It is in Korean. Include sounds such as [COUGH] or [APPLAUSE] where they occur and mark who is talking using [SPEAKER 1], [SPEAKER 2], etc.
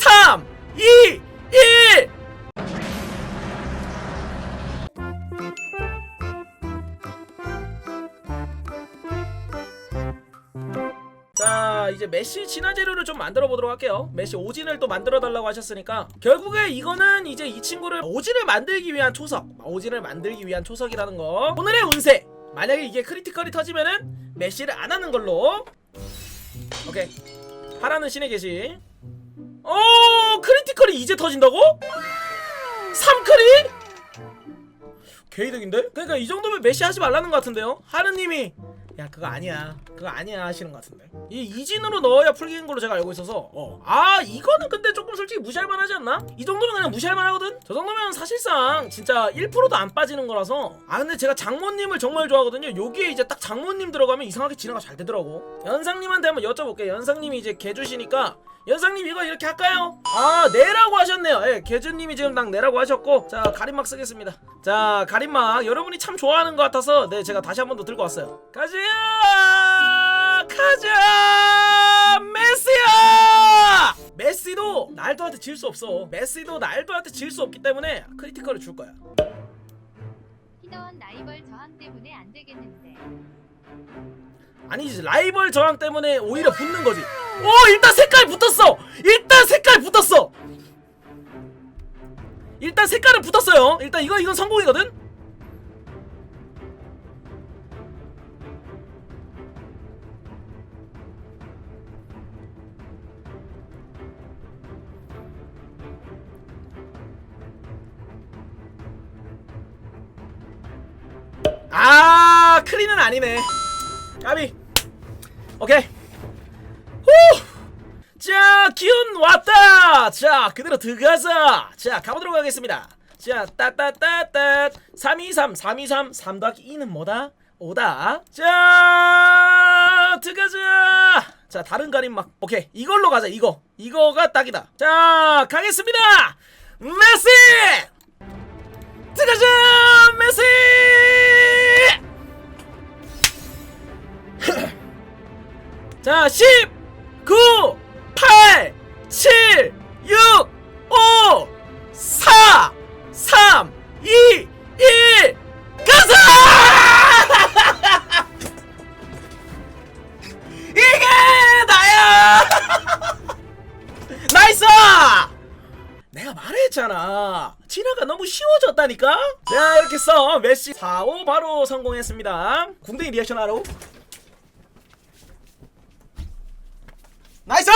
[SPEAKER 1] 3 2 1 자 이제 메시 진화 재료를 좀 만들어 보도록 할게요. 메시 오진을 또 만들어 달라고 하셨으니까 결국에 이거는 이제 이 친구를 오진을 만들기 위한 초석 오진을 만들기 위한 초석이라는 거. 오늘의 운세. 만약에 이게 크리티컬이 터지면은 메시를 안 하는 걸로. 오케이. 하라는 신의 계시 오 크리티컬이 이제 터진다고? 3크리? 개이득인데? 그러니까 이 정도면 메시 하지 말라는 것 같은데요? 하느님이 야 그거 아니야. 그거 아니야 하시는 것 같은데. 이 이진으로 넣어야 풀리는 걸로 제가 알고 있어서 어. 아 이거는 근데 조금 솔직히 무시할 만하지 않나? 이 정도면 그냥 무시할 만하거든? 저 정도면 사실상 진짜 1%도 안 빠지는 거라서. 아 근데 제가 장모님을 정말 좋아하거든요. 여기에 이제 딱 장모님 들어가면 이상하게 진화가 잘 되더라고. 연상님한테 한번 여쭤볼게요. 연상님이 이제 개주시니까. 연상님 이거 이렇게 할까요? 아 네라고 하셨네요. 예 개주님이 지금 딱 네라고 하셨고. 자 가림막 쓰겠습니다. 자 가림막. 여러분이 참 좋아하는 것 같아서 네 제가 다시 한 번 더 들고 왔어요. 가자 가자! 메시야! 메시도 날도한테 질 수 없어. 메시도 날도한테 질 수 없기 때문에 크리티컬을 줄 거야.
[SPEAKER 2] 희더원 라이벌 저항 때문에 안 되겠는데.
[SPEAKER 1] 아니지 라이벌 저항 때문에 오히려 붙는 거지. 오 일단 색깔 붙었어! 일단 색깔 붙었어! 일단 색깔은 붙었어요. 일단 이거 이건 성공이거든 아 크리는 아니네. 까비. 오케이. 후! 자 기운 왔다! 자 그대로 들어가자 자 가보도록 하겠습니다. 자 따따따따. 323 323 3 더하기 2는 뭐다? 5다. 자 들어가자. 자 다른 가림 막 오케이. 이걸로 가자 이거. 이거가 딱이다. 자 가겠습니다. 메시 자, 10, 9, 8, 7, 6, 5, 4, 3, 2, 1, 가자! [LAUGHS] 이게 나야! [LAUGHS] 나이스! 내가 말했잖아. 진화가 너무 쉬워졌다니까? 자, 이렇게 써. 메시 4, 5 바로 성공했습니다. 궁뎅이 리액션 하러. 나이스!